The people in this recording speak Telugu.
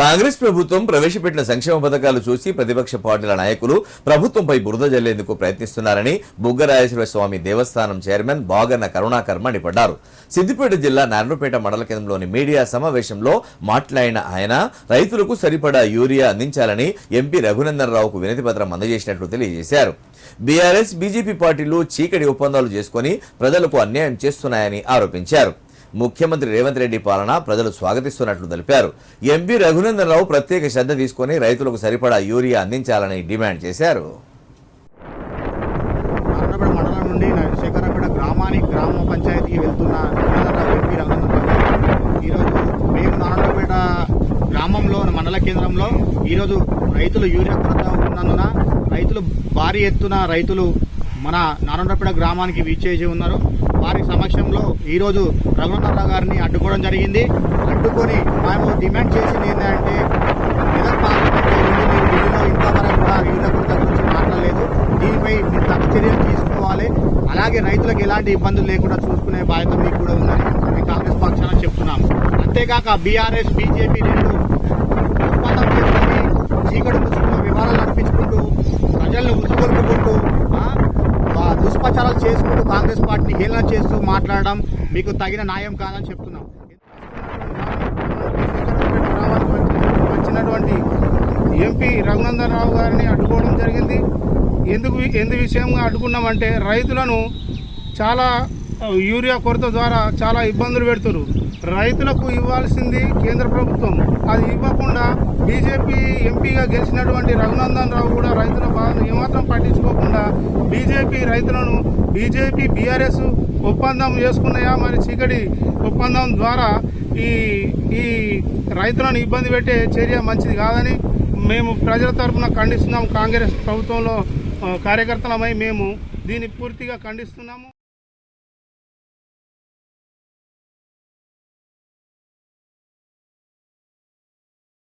కాంగ్రెస్ ప్రభుత్వం ప్రవేశపెట్టిన సంక్షేమ పథకాలు చూసి ప్రతిపక్ష పార్టీల నాయకులు ప్రభుత్వంపై బురద జల్లేందుకు ప్రయత్నిస్తున్నారని బుగ్గరాజేశ్వర స్వామి దేవస్థానం చైర్మన్ బాగన్న కరుణాకర్ మండిపడ్డారు. సిద్దిపేట జిల్లా నారాయణపేట మండల కేంద్రంలోని మీడియా సమావేశంలో మాట్లాడిన ఆయన రైతులకు సరిపడా యూరియా అందించాలని ఎంపీ రఘునందన్ రావుకు వినతి పత్రం అందజేసినట్లు తెలియజేశారు. బీఆర్ఎస్ బీజేపీ పార్టీలు చీకటి ఒప్పందాలు చేసుకుని ప్రజలకు అన్యాయం చేస్తున్నాయని ఆరోపించారు. ముఖ్యమంత్రి రేవంత్ రెడ్డి పాలన ప్రజలు స్వాగతిస్తున్నట్లు తెలిపారు. ఎంపీ రఘునందనరావు ప్రత్యేక శ్రద్ధ తీసుకుని రైతులకు సరిపడా యూరియా అందించాలని డిమాండ్ చేశారు. మండలం నుండి శేఖరపేట గ్రామానికి గ్రామ పంచాయతీకి వెళ్తున్న ఎంపీ ఈరోజు మేము నారాయణపేట గ్రామంలో మండల కేంద్రంలో ఈరోజు రైతులు యూరియా కొరత ఉన్నందున రైతులు భారీ ఎత్తున రైతులు మన నారాయణపేట గ్రామానికి విచ్చేసి ఉన్నారు. వారి సమక్షంలో ఈరోజు రఘునాథరావు గారిని అడ్డుకోవడం జరిగింది. అడ్డుకొని మేము డిమాండ్ చేసింది ఏంటంటే మెదక్ పార్లమెంట్ మీరు ఢిల్లీలో ఇంతవరకు కూడా గురించి మాట్లాడలేదు. దీనిపై మీరు చర్యలు తీసుకోవాలి. అలాగే రైతులకు ఎలాంటి ఇబ్బందులు లేకుండా చూసుకునే బాధ్యత మీకు కూడా ఉందని మేము కాంగ్రెస్ పక్షాన చెప్తున్నాము. అంతేకాక బీఆర్ఎస్ బీజేపీ దుష్ప్రచారాలు చేసుకుంటూ కాంగ్రెస్ పార్టీని హేళన చేస్తూ మాట్లాడడం మీకు తగిన న్యాయం కాదని చెప్తున్నాం. వచ్చినటువంటి ఎంపీ రఘునందన్ రావు గారిని అడ్డుకోవడం జరిగింది. ఎందుకు ఎందు విషయంగా అడ్డుకున్నామంటే రైతులను చాలా యూరియా కొరత ద్వారా చాలా ఇబ్బందులు పెడుతున్నారు. రైతులకు ఇవ్వాల్సింది కేంద్ర ప్రభుత్వం. అది ఇవ్వకుండా బీజేపీ ఎంపీగా గెలిచినటువంటి రఘునందన్ రావు కూడా బీజేపీ రైతులను బీజేపీ బీఆర్ఎస్ ఒప్పందం చేసుకున్నాయా? మరి చీకటి ఒప్పందం ద్వారా ఈ ఈ రైతులను ఇబ్బంది పెట్టే చర్య మంచిది కాదని మేము ప్రజల తరఫున ఖండిస్తున్నాం. కాంగ్రెస్ ప్రభుత్వంలో కార్యకర్తలమై మేము దీన్ని పూర్తిగా ఖండిస్తున్నాము.